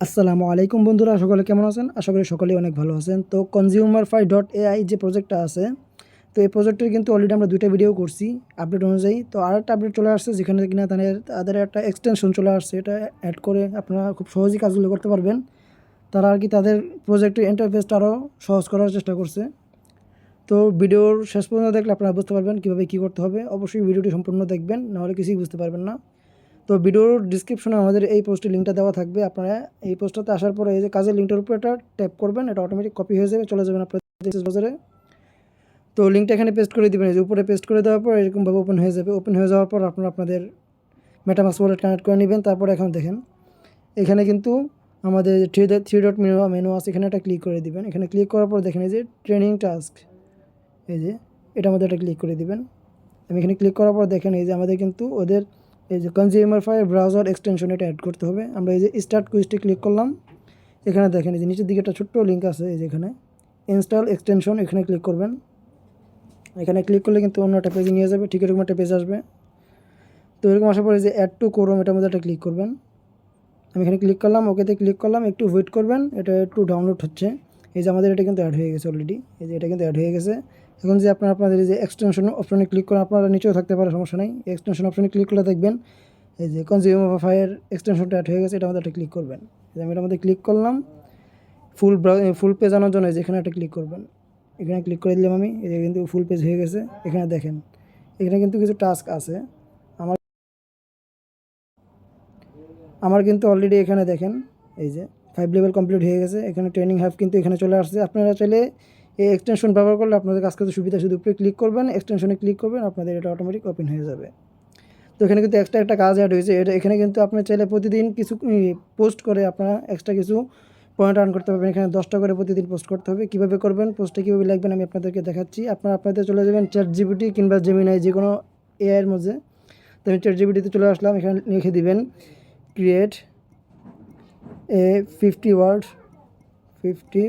আসসালামু আলাইকুম বন্ধুরা, সকলে কেমন আছেন? আশা করি সকলেই অনেক ভালো আছেন। তো কনজিউমার ফাই ডট এআই যে প্রজেক্টটা আছে, তো এই প্রজেক্টের কিন্তু অলরেডি আমরা দুইটা ভিডিও করছি আপডেট অনুযায়ী। তো আর একটা আপডেট চলে আসছে, যেখানে কিনা তাদের তাদের একটা এক্সটেনশন চলে আসছে। এটা অ্যাড করে আপনারা খুব সহজেই কাজগুলো করতে পারবেন। তারা আর কি তাদের প্রজেক্টের ইন্টারফেসটা আরও সহজ করার চেষ্টা করছে। তো ভিডিওর শেষ পর্যন্ত দেখলে আপনারা বুঝতে পারবেন কীভাবে কী করতে হবে। অবশ্যই ভিডিওটি সম্পূর্ণ দেখবেন, নাহলে কিছুই বুঝতে পারবেন না। তো ভিডিওর ডিসক্রিপশনে আমাদের এই পোস্টের লিঙ্কটা দেওয়া থাকবে। আপনারা এই পোস্টটাতে আসার পরে এই যে কাজের লিঙ্কটার উপর এটা ট্যাপ করবেন, এটা অটোমেটিক কপি হয়ে যাবে, চলে যাবেন আপনার বাজারে। তো লিঙ্কটা এখানে পেস্ট করে দিবেন, এই যে উপরে পেস্ট করে দেওয়ার পর এরকমভাবে ওপেন হয়ে যাবে। ওপেন হয়ে যাওয়ার পর আপনারা আপনাদের মেটামাক্স ওয়ালেট কানেক্ট করে নেবেন, তারপর এখন দেখেন। এখানে কিন্তু আমাদের three three dot menu menu আছে, এখানে একটা ক্লিক করে দিবেন। এখানে ক্লিক করার পর দেখেন এই যে ট্রেনিং টাস্ক এই যে এটার মধ্যে একটা ক্লিক করে দিবেন। আমি এখানে ক্লিক করার পর দেখেন এই যে আমাদের কিন্তু ওদের এই যে কনজিউমার ফায়ার ব্রাউজার এক্সটেনশন এটা অ্যাড করতে হবে। আমরা এই যে স্টার্ট কুইজটি ক্লিক করলাম। এখানে দেখেন, এই যে নিচের দিকে একটা ছোট্ট লিঙ্ক আছে, এই যে এখানে। ইনস্টল এক্সটেনশন এখানে ক্লিক করবেন। এখানে ক্লিক করলে কিন্তু অন্য একটা পেজে নিয়ে যাবে, ঠিক এরকম একটা পেজ আসবে। তো এরকম আসার পরে যে অ্যাড টু কোরম এটার মধ্যে একটা ক্লিক করবেন। আমি এখানে ক্লিক করলাম ওকেতে ক্লিক করলাম, একটু ওয়েট করবেন, এটা একটু ডাউনলোড হচ্ছে। এই যে আমাদের এটা কিন্তু অ্যাড হয়ে গেছে অলরেডি এই যে এটা কিন্তু অ্যাড হয়ে গেছে। এখন যে আপনারা আপনাদের যে এক্সটেনশন অপশনে ক্লিক করেন আপনারা নিচেও থাকতে পারে, সমস্যা নেই। এক্সটেনশন অপশনে ক্লিক করলে দেখবেন এই যে কনজিউমার ফায়ার এক্সটেনশনটা অ্যাড হয়ে গেছে, এটা আমাদের একটা ক্লিক করবেন। আমি এটার মধ্যে ক্লিক করলাম ফুল ফুল পেজ আনার জন্য এই যে এখানে একটা ক্লিক করবেন। এখানে ক্লিক করে দিলাম আমি, এই যে কিন্তু ফুল পেজ হয়ে গেছে, এখানে দেখেন। এখানে কিন্তু কিছু টাস্ক আছে। আমার আমার কিন্তু অলরেডি এখানে দেখেন, এই যে ফাইভ লেভেল কমপ্লিট হয়ে গেছে। এখানে ট্রেনিং হ্যাব কিন্তু এখানে চলে আসছে। আপনারা চাইলে এই এক্সটেনশন ব্যবহার করলে আপনাদের কাজ করতে সুবিধা শুধু উপরে ক্লিক করবেন এক্সটেনশনে ক্লিক করবেন, আপনাদের এটা অটোমেটিক ওপেন হয়ে যাবে। তো এখানে কিন্তু এক্সট্রা একটা কাজ অ্যাড হয়েছে। এটা এখানে কিন্তু আপনি চাইলে প্রতিদিন কিছু পোস্ট করে আপনারা এক্সট্রা কিছু পয়েন্ট আর্ন করতে পারবেন। এখানে দশটা করে প্রতিদিন পোস্ট করতে হবে। কীভাবে করবেন পোস্টে কীভাবে লিখবেন আমি আপনাদেরকে দেখাচ্ছি। আপনারা আপনাদের চলে যাবেন চ্যাট জিবিটি কিংবা জেমিনাই যে কোনো এআইয়ের মধ্যে। তো আমি চ্যাট জিবিটিতে চলে আসলাম। এখানে লিখে দিবেন create a fifty word fifty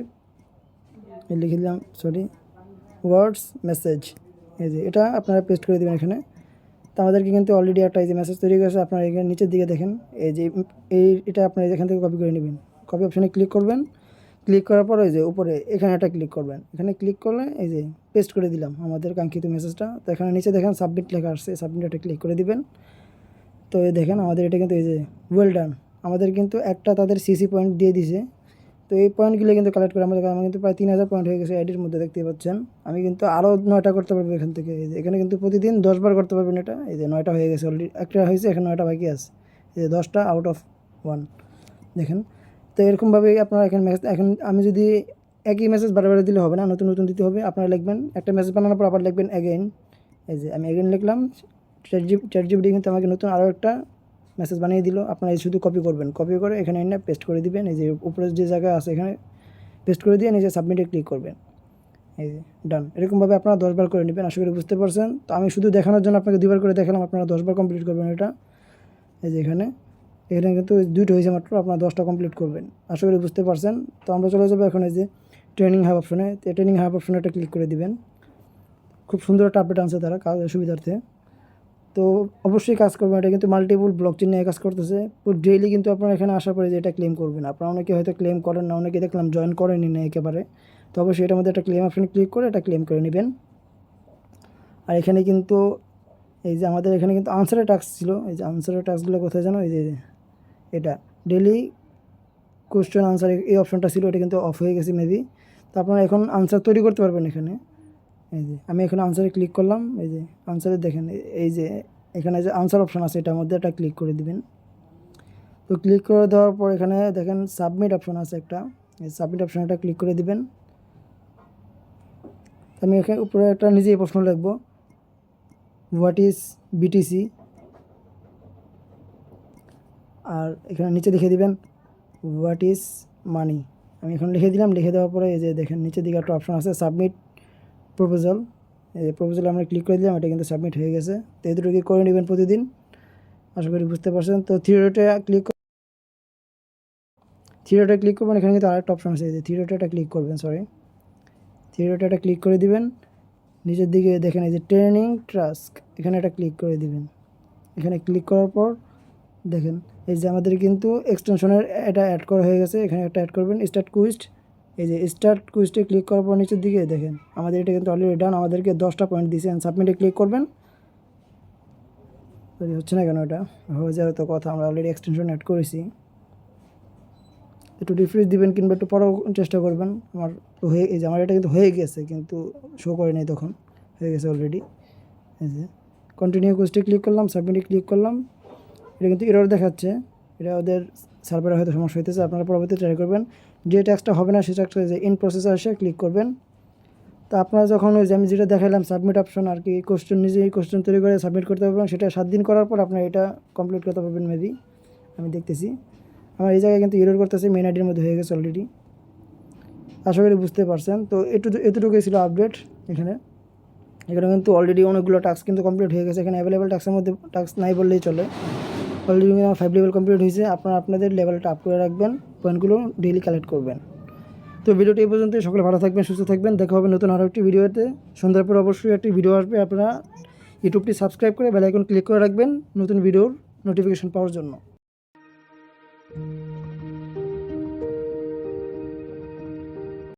লিখে দিলাম সরি ওয়ার্ডস মেসেজ এই যে এটা আপনারা পেস্ট করে দেবেন এখানে। তো আমাদেরকে কিন্তু অলরেডি একটা এই যে মেসেজ তৈরি করেছে, আপনারা এখানে নিচের দিকে দেখেন। এই যে এই এটা আপনারা এখান থেকে কপি করে নেবেন। কপি অপশানে ক্লিক করবেন। ক্লিক করার পর এই যে উপরে, এখানে একটা ক্লিক করবেন। এখানে ক্লিক করলে এই যে পেস্ট করে দিলাম আমাদের কাঙ্ক্ষিত মেসেজটা তো এখানে নিচে দেখেন সাবমিট লেখা আসছে সাবমিট একটা ক্লিক করে দিবেন। তো এই দেখেন আমাদের এটা কিন্তু এই যে ওয়েল ডান আমাদের কিন্তু একটা তাদের সিসি পয়েন্ট দিয়ে দিছে। তো এই পয়েন্টগুলো কিন্তু কালেক্ট করে আমাদের আমার কিন্তু প্রায় তিন হাজার পয়েন্ট হয়ে গেছে আইডির মধ্যে দেখতে পাচ্ছেন। আমি কিন্তু আরও নয়টা করতে পারব এখান থেকে। এই যে, এখানে কিন্তু প্রতিদিন দশবার করতে পারবেন এটা। এই যে, নয়টা হয়ে গেছে অলরেডি একটা হয়েছে, এখানে নয়টা বাকি আছে। এই যে, দশটা আউট অফ ওয়ান দেখেন? তো এরকমভাবে আপনারা এখানে মেসেজ এখন আমি যদি একই মেসেজ বারে বারে দিলে হবে না, নতুন নতুন দিতে হবে, আপনারা লিখবেন। একটা মেসেজ বানানোর পর আবার লিখবেন অ্যাগেন এই যে, আমি অ্যাগেন লিখলাম। চ্যাট জি চ্যাট জিবিটি কিন্তু আমাকে নতুন আরও একটা মেসেজ বানিয়ে দিল। আপনারা শুধু কপি করবেন। কপি করে এখানে এনে পেস্ট করে দিবেন। এই যে উপরে যে জায়গা আছে এখানে পেস্ট করে দিয়ে নিজে সাবমিটে ক্লিক করবেন। এই যে ডান এরকমভাবে আপনারা দশবার করে নেবেন, আশা করি বুঝতে পারছেন। তো আমি শুধু দেখানোর জন্য আপনাকে দুবার করে দেখালাম, আপনারা দশবার কমপ্লিট করবেন এটা। এই যে এখানে। এখানে কিন্তু দুইটা হয়েছে মাত্র, আপনারা দশটা কমপ্লিট করবেন। আশা করি বুঝতে পারছেন। তো আমরা চলে যাব এখন এই যে ট্রেনিং হাব অপশনে ট্রেনিং হাব অপশনে একটা ক্লিক করে দিবেন। খুব সুন্দর একটা আপডেট আনছে তারা কাজ সুবিধার্থে। তো অবশ্যই কাজ করবেন। এটা কিন্তু মাল্টিপুল ব্লক চেন নিয়ে কাজ করতেছে। তো ডেইলি কিন্তু আপনারা এখানে আসার পরে যে এটা ক্লেম করবেন। আপনারা অনেকে হয়তো ক্লেম করেন না, অনেকে দেখলাম জয়েন করেনি না একেবারে। তো অবশ্যই এটার মধ্যে একটা ক্লেম অপশানে ক্লিক করে এটা ক্লেম করে নেবেন। আর এখানে কিন্তু এই যে আমাদের এখানে কিন্তু আনসারের টাস্ক ছিল। এই যে আনসারের টাস্কগুলো কোথায় জানো? এই যে এটা। ডেলি কোশ্চেন আনসার এই অপশনটা ছিল। এটা কিন্তু অফ হয়ে গেছে মেবি তো আপনারা এখন আনসার তৈরি করতে পারবেন এখানে। এই যে, আমি এখানে আনসারে ক্লিক করলাম, এই যে আনসারে দেখেন, এই যে, এখানে যে আনসার অপশান আছে, এটার মধ্যে একটা ক্লিক করে দিবেন। তো ক্লিক করে দেওয়ার পর এখানে দেখেন সাবমিট অপশান আছে একটা, এই সাবমিট অপশন একটা ক্লিক করে দিবেন। আমি এখানে উপরে একটা নিজেই প্রশ্ন লিখব হোয়াট ইজ বিটিসি আর এখানে নিচে লিখে দিবেন হোয়াট ইজ মানি আমি এখন লিখে দিলাম, লিখে দেওয়ার পরে এই যে দেখেন, নিচের দিকে একটা অপশন আছে সাবমিট প্রপোজাল এই প্রপোজাল আমরা ক্লিক করে দিলাম, এটা কিন্তু সাবমিট হয়ে গেছে। তো এই দুটো কি করে নেবেন প্রতিদিন? আশা করি বুঝতে পারছেন। তো থিওরিটা ক্লিক থিওরিটা ক্লিক করবেন, এখানে কিন্তু আরেকটা অপশন আছে যে থিওরিটা ক্লিক করবেন সরি থিওরিটা ক্লিক করে দিবেন। নিচের দিকে দেখেন, এই যে ট্রেনিং ট্রাস্ক এখানে একটা ক্লিক করে দিবেন। এখানে ক্লিক করার পর দেখেন, এই যে আমাদের কিন্তু এক্সটেনশনের এটা অ্যাড করা হয়ে গেছে, এখানে একটা অ্যাড করবেন স্টার্ট কুইস্ট এই যে স্টার্ট কুইস্টে ক্লিক করার পর নিচের দিকে দেখেন, আমাদের এটা কিন্তু অলরেডি ডান আমাদেরকে দশটা পয়েন্ট দিয়েছে সাবমিটে ক্লিক করবেন। হচ্ছে না কেন এটা? হয়ে যাওয়ার তো কথা, আমরা অলরেডি এক্সটেনশন অ্যাড করেছি। একটু রিফ্রেশ দিবেন কিংবা একটু পরেও চেষ্টা করবেন। আমার হয়ে, এই যে আমার এটা কিন্তু হয়ে গেছে, কিন্তু শো করে নাই তখন। হয়ে গেছে অলরেডি এই যে কন্টিনিউ কোস্টে ক্লিক করলাম সাবমিটে ক্লিক করলাম। এটা কিন্তু এরর দেখাচ্ছে। এটা ওদের সার্ভারে হয়তো সমস্যা হইতেছে, আপনারা পরবর্তী ট্রাই করবেন। যে ট্যাক্সটা হবে না সেই ট্যাক্সটা যে ইন প্রসেসে এসে ক্লিক করবেন। তা আপনারা যখন ওই যে আমি যেটা দেখালাম সাবমিট অপশন আর কি কোশ্চেন নিজেই কোশ্চেন তৈরি করে সাবমিট করতে পারবেন, সেটা সাত দিন করার পর আপনারা এটা কমপ্লিট করতে পারবেন মেবি আমি দেখতেছি। আমার এই জায়গায় কিন্তু ইরোর করতেছে মেন আইডির মধ্যে হয়ে গেছে অলরেডি আশা করি বুঝতে পারছেন। তো এটু এতটুকুই ছিল আপডেট এখানে। এখানে কিন্তু অলরেডি অনেকগুলো টাস্ক কিন্তু কমপ্লিট হয়ে গেছে। এখানে অ্যাভেলেবেল টাস্কের মধ্যে টাস্ক নাই বললেই চলে। অলরেডি আমার ফাইভ লেভেল কমপ্লিট হয়েছে, আপনারা আপনাদের লেভেলটা আপ করে রাখবেন পয়েন্টগুলো ডেইলি কালেক্ট করবেন। তো ভিডিওটি এই পর্যন্ত সকলে ভালো থাকবেন, সুস্থ থাকবেন, দেখা হবে নতুন আরও একটি ভিডিওতে। সন্ধ্যার পর অবশ্যই একটি ভিডিও আসবে, আপনারা ইউটিউবটি সাবস্ক্রাইব করে বেলাইকন ক্লিক করে রাখবেন, নতুন ভিডিওর নোটিফিকেশন পাওয়ার জন্য।